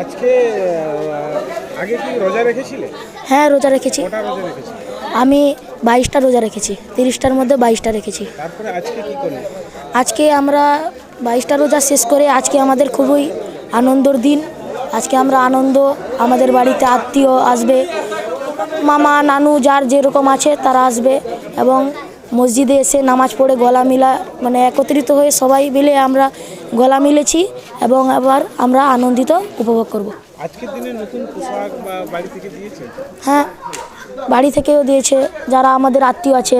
আজকে আগে কি রোজা রেখেছিলে? হ্যাঁ রোজা রেখেছি। কটা রোজা রেখেছিলে? আমি বাইশটা রোজা রেখেছি তিরিশটার মধ্যে বাইশটা রেখেছি। তারপরে আজকে কি করলে? আজকে আমরা বাইশটা রোজা শেষ করে আজকে আমাদের খুবই আনন্দর দিন। আজকে আমরা আনন্দ আমাদের বাড়িতে আত্মীয় আসবে। মামা নানু যার যেরকম আছে তারা আসবে এবং মসজিদে এসে নামাজ পড়ে গলা মিলা মানে একত্রিত হয়ে সবাই মিলে আমরা গলা মিলেছি এবং আবার আমরা আনন্দিত উপভোগ করব। আজকের দিনে নতুন পোশাক বা বাড়ি থেকে দিয়েছে হ্যাঁ বাড়ি থেকেও দিয়েছে। যারা আমাদের আত্মীয় আছে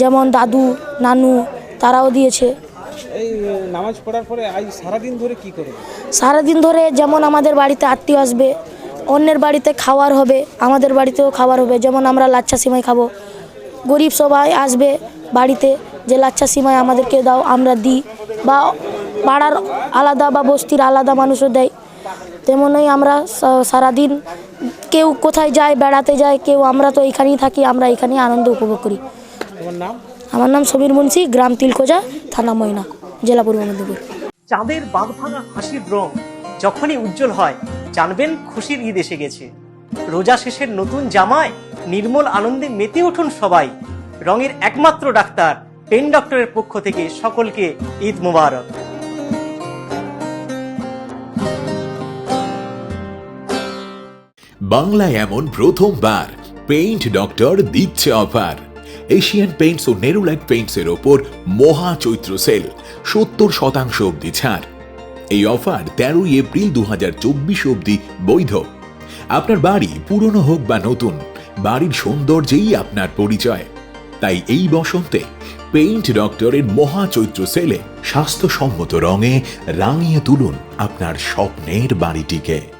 যেমন দাদু নানু তারাও দিয়েছে। এই নামাজ পড়ার পরে আজ সারাদিন ধরে কি করবে? সারাদিন ধরে যেমন আমাদের বাড়িতে আত্মীয় আসবে অন্যের বাড়িতে খাওয়ার হবে আমাদের বাড়িতেও খাবার হবে। যেমন আমরা লাচ্ছা সিমাই খাব। গরিব সবাই আসবে বাড়িতে যে লাচ্ছা সিমাই আমাদেরকে দাও আমরা দিই। বা পাড়ার আলাদা বা বস্তির আলাদা মানুষও দেয়। তেমনই আমরা সারাদিন কেউ কোথায় যায় বেড়াতে যায় কেউ আমরা তো এখানেই থাকি আমরা এখানেই আনন্দ উপভোগ করি। আমার নাম সমীর মুন্সি গ্রাম তিলকোজা থানা ময়না জেলা পূর্ব মেদিনীপুর। চাঁদের বাঁধ ভাঙা হাসির রং যখনই উজ্জ্বল হয় জানবেন খুশির ঈদ এসে গেছে। রোজা শেষের নতুন জামায় নির্মল আনন্দে মেতে উঠুন সবাই। রঙের একমাত্র ডাক্তার পেন ডক্টরের পক্ষ থেকে সকলকে ঈদ মোবারক। বাংলায় এমন প্রথমবার পেইন্ট ডক্টর দিচ্ছে অফার এশিয়ান পেইন্টস ও নেরুল্যাক পেইন্টস এর ওপর মহা চৈত্র সেল সত্তর শতাংশ অবধি ছাড়। এই অফার তেরোই এপ্রিল দু হাজার চব্বিশ অবধি বৈধ। আপনার বাড়ি পুরনো হোক বা নতুন, বাড়ির সৌন্দর্যেই আপনার পরিচয়। তাই এই বসন্তে পেইন্ট ডক্টরের মহা চৈত্র সেলে স্বাস্থ্যসম্মত রঙে রাঙিয়ে তুলুন আপনার স্বপ্নের বাড়িটিকে।